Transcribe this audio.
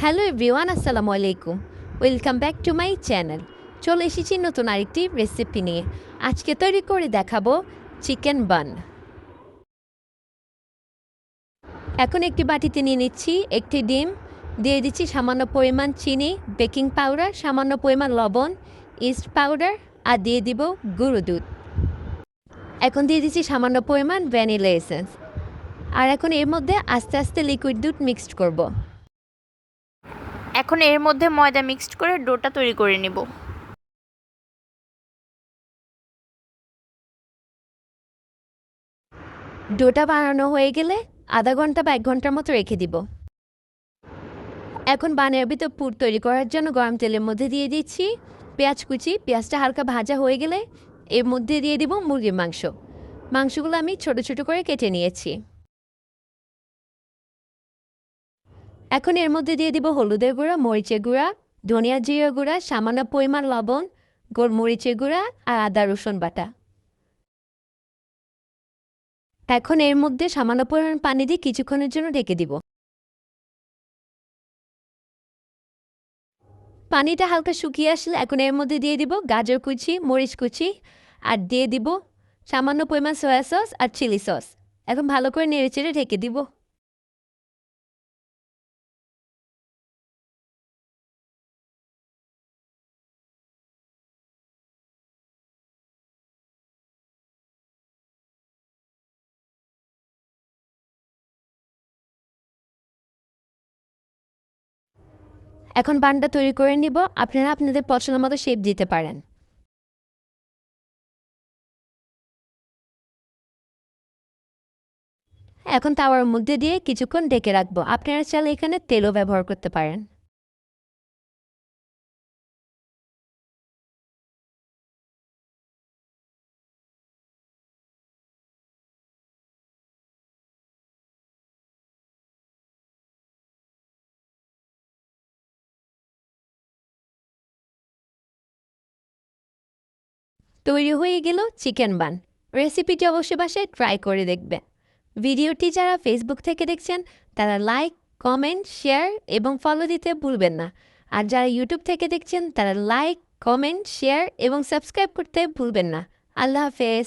Hello everyone আসসালামু আলাইকুম welcome back to my channel চলে এসেছি নতুন আরেকটি রেসিপি নিয়ে। আজকে তৈরি করে দেখাবো চিকেন বান এখন একটি বাটিতে নিয়ে নিচ্ছি একটি ডিম। দিয়ে দিচ্ছি সামান্য পরিমাণ চিনি বেকিং পাউডার সামান্য পরিমাণ লবণ ইস্ট পাউডার আর দিয়ে দিব গুঁড়ো দুধ। এখন দিয়ে দিচ্ছি সামান্য পরিমাণ ভ্যানিলা এসেন্স আর এখন এর মধ্যে আস্তে আস্তে লিকুইড দুধ মিক্সড করব। এখন এর মধ্যে ময়দা মিক্সড করে ডোটা তৈরি করে নিব। ডোটা বানানো হয়ে গেলে আধা ঘণ্টা বা এক ঘণ্টার মতো রেখে দিব। এখন বানের ভিতর পুর তৈরি করার জন্য গরম তেলের মধ্যে দিয়ে দিচ্ছি পেঁয়াজ কুচি। পেঁয়াজটা হালকা ভাজা হয়ে গেলে এর মধ্যে দিয়ে দিব মুরগির মাংস। মাংসগুলো আমি ছোট ছোট করে কেটে নিয়েছি। এখন এর মধ্যে দিয়ে দিব হলুদের গুঁড়া, মরিচের গুঁড়া ধনিয়া জিরা গুঁড়া, সামান্য পরিমাণ লবণ, গোলমরিচের গুঁড়া আর আদা রসুন বাটা। এখন এর মধ্যে সামান্য পরিমাণ পানি দিয়ে কিছুক্ষণের জন্য ঢেকে দিব। পানিটা হালকা শুকিয়ে আসলে এখন এর মধ্যে দিয়ে দিব গাজর কুচি, মরিচ কুচি আর দিয়ে দিব সামান্য পরিমাণ সয়া সস আর চিলি সস। এখন ভালো করে নেড়ে চেড়ে ঢেকে দিব। এখন বান্ডা তৈরি করে নিব। আপনারা আপনাদের পছন্দ মতো শেপ দিতে পারেন। এখন তাওয়ার মধ্যে দিয়ে কিছুক্ষণ ডেকে রাখব। আপনারা চাইলে এখানে তেলও ব্যবহার করতে পারেন। তৈরি হয়ে গেল চিকেন বান। রেসিপিটি অবশ্যই বাসায় ট্রাই করে দেখবে। ভিডিওটি যারা ফেসবুক থেকে দেখছেন, তারা লাইক, কমেন্ট, শেয়ার এবং ফলো দিতে ভুলবেন না। আর যারা ইউটিউব থেকে দেখছেন, তারা লাইক, কমেন্ট, শেয়ার এবং সাবস্ক্রাইব করতে ভুলবেন না। আল্লাহ হাফেজ।